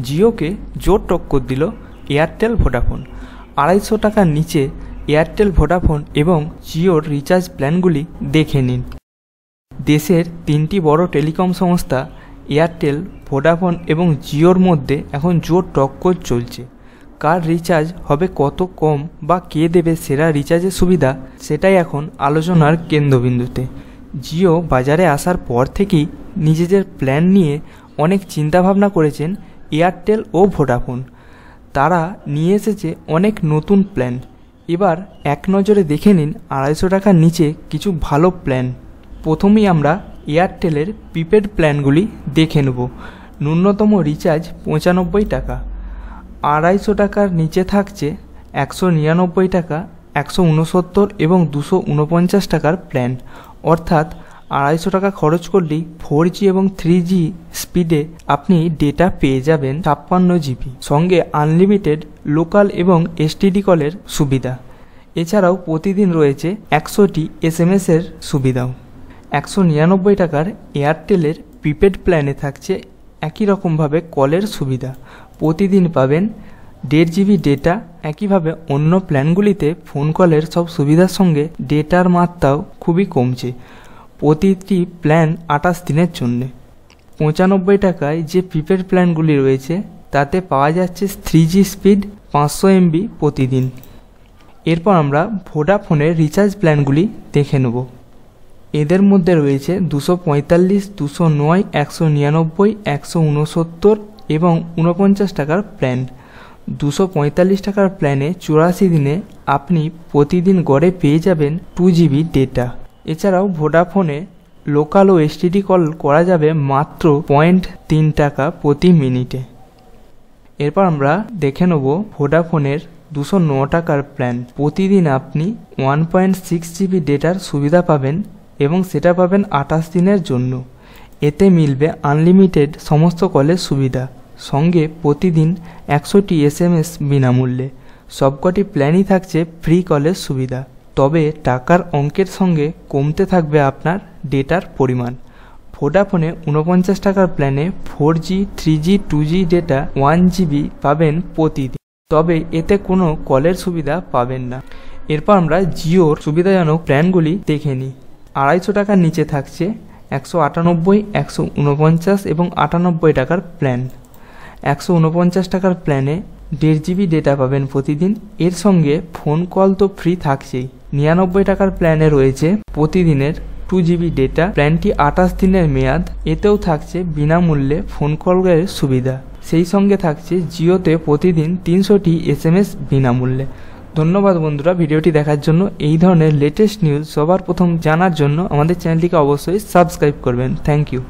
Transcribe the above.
জিওকে জোর টক্কর দিল এয়ারটেল ভোডাফোন। আড়াইশো টাকার নিচে এয়ারটেল ভোডাফোন এবং জিওর রিচার্জ প্ল্যানগুলি দেখে নিন। দেশের তিনটি বড় টেলিকম সংস্থা, এয়ারটেল, ভোডাফোন এবং জিওর মধ্যে এখন জোর টক্কর চলছে। কার রিচার্জ হবে কত কম বা কে দেবে সেরা রিচার্জের সুবিধা, সেটাই এখন আলোচনার কেন্দ্রবিন্দুতে। জিও বাজারে আসার পর থেকেই নিজেদের প্ল্যান নিয়ে অনেক চিন্তাভাবনা করেছেন এয়ারটেল ও ভোডাফোন। তারা নিয়ে এসেছে অনেক নতুন প্ল্যান। এবার এক নজরে দেখে নিন আড়াইশো টাকার নিচে কিছু ভালো প্ল্যান। প্রথমেই আমরা এয়ারটেলের প্রিপেড প্ল্যানগুলি দেখে নেব। ন্যূনতম রিচার্জ পঁচানব্বই টাকা। আড়াইশো টাকার নিচে থাকছে একশো নিরানব্বই টাকা, একশো উনসত্তর এবং দুশো উনপঞ্চাশ টাকার প্ল্যান। অর্থাৎ আড়াইশো টাকা খরচ করলেই ফোর জি এবং থ্রি জি স্পিডে আপনি ডেটা পেয়ে যাবেন ছাপ্পান্ন জিবি সঙ্গে আনলিমিটেড লোকাল এবং এসটিডি কলের সুবিধা। এছাড়াও প্রতিদিন রয়েছে একশোটি এস এম এসের সুবিধাও। একশো নিরানব্বই টাকার এয়ারটেলের প্রিপেড প্ল্যানে থাকছে একই রকমভাবে কলের সুবিধা। প্রতিদিন পাবেন দেড় জিবি ডেটা একইভাবে অন্য প্ল্যানগুলিতে ফোন কলের সব সুবিধার সঙ্গে ডেটার মাত্রাও খুবই কমছে। প্রতিটি প্ল্যান আঠাশ দিনের জন্যে। পঁচানব্বই টাকায় যে প্রিপেড প্ল্যানগুলি রয়েছে, তাতে পাওয়া যাচ্ছে থ্রি জি স্পিড পাঁচশো এমবি প্রতিদিন। এরপর আমরা ভোডাফোনের রিচার্জ প্ল্যানগুলি দেখে নেব। এদের মধ্যে রয়েছে দুশো পঁয়তাল্লিশ, দুশো নয়, একশো নিরানব্বই, একশো উনসত্তর এবং উনপঞ্চাশ টাকার প্ল্যান দুশো পঁয়তাল্লিশ টাকার প্ল্যানে চুরাশি দিনে আপনি প্রতিদিন গড়ে পেয়ে যাবেন টু জিবি ডেটা এছাড়াও ভোডাফোনে লোকাল ও এসটিডি কল করা যাবে মাত্র পয়েন্ট তিন টাকা প্রতি মিনিটে এরপর আমরা দেখে নেব ভোডাফোনের দুশো ন টাকার প্ল্যান প্রতিদিন আপনি ওয়ান পয়েন্ট সিক্স জিবি ডেটার সুবিধা পাবেন এবং সেটা পাবেন আঠাশ দিনের জন্য। এতে মিলবে আনলিমিটেড সমস্ত কলের সুবিধা। সঙ্গে প্রতিদিন একশোটি এস এম এস বিনামূল্যে। সবকটি প্ল্যানই থাকছে ফ্রি কলের সুবিধা। তবে টাকার অঙ্কের সঙ্গে কমতে থাকবে আপনার ডেটার পরিমাণ। ভোডাফোনে উনপঞ্চাশ টাকার প্ল্যানে four G three G two G data one GB পাবেন প্রতিদিন। তবে এতে কোনো কলের সুবিধা পাবেন না। এরপর আমরা জিওর সুবিধাজনক প্ল্যানগুলি দেখে নিই। আড়াইশো টাকার নিচে থাকছে একশো আটানব্বই, একশো উনপঞ্চাশ এবং আটানব্বই টাকার প্ল্যান। একশো উনপঞ্চাশ টাকার প্ল্যানে দেড় জিবি ডেটা পাবেন প্রতিদিন। এর সঙ্গে ফোন কল তো ফ্রি থাকছেই। নিরানব্বই টাকার প্ল্যানে রয়েছে প্রতিদিনের টু জিবি ডেটা প্ল্যানটি আঠাশ দিনের মেয়াদ। এতেও থাকছে বিনামূল্যে ফোন কলের সুবিধা। সেই সঙ্গে থাকছে জিওতে প্রতিদিন তিনশোটি এস এম এস বিনামূল্যে। ধন্যবাদ বন্ধুরা, ভিডিওটি দেখার জন্য। এই ধরনের লেটেস্ট নিউজ সবার প্রথম জানার জন্য আমাদের চ্যানেলটিকে অবশ্যই সাবস্ক্রাইব করবেন। Thank you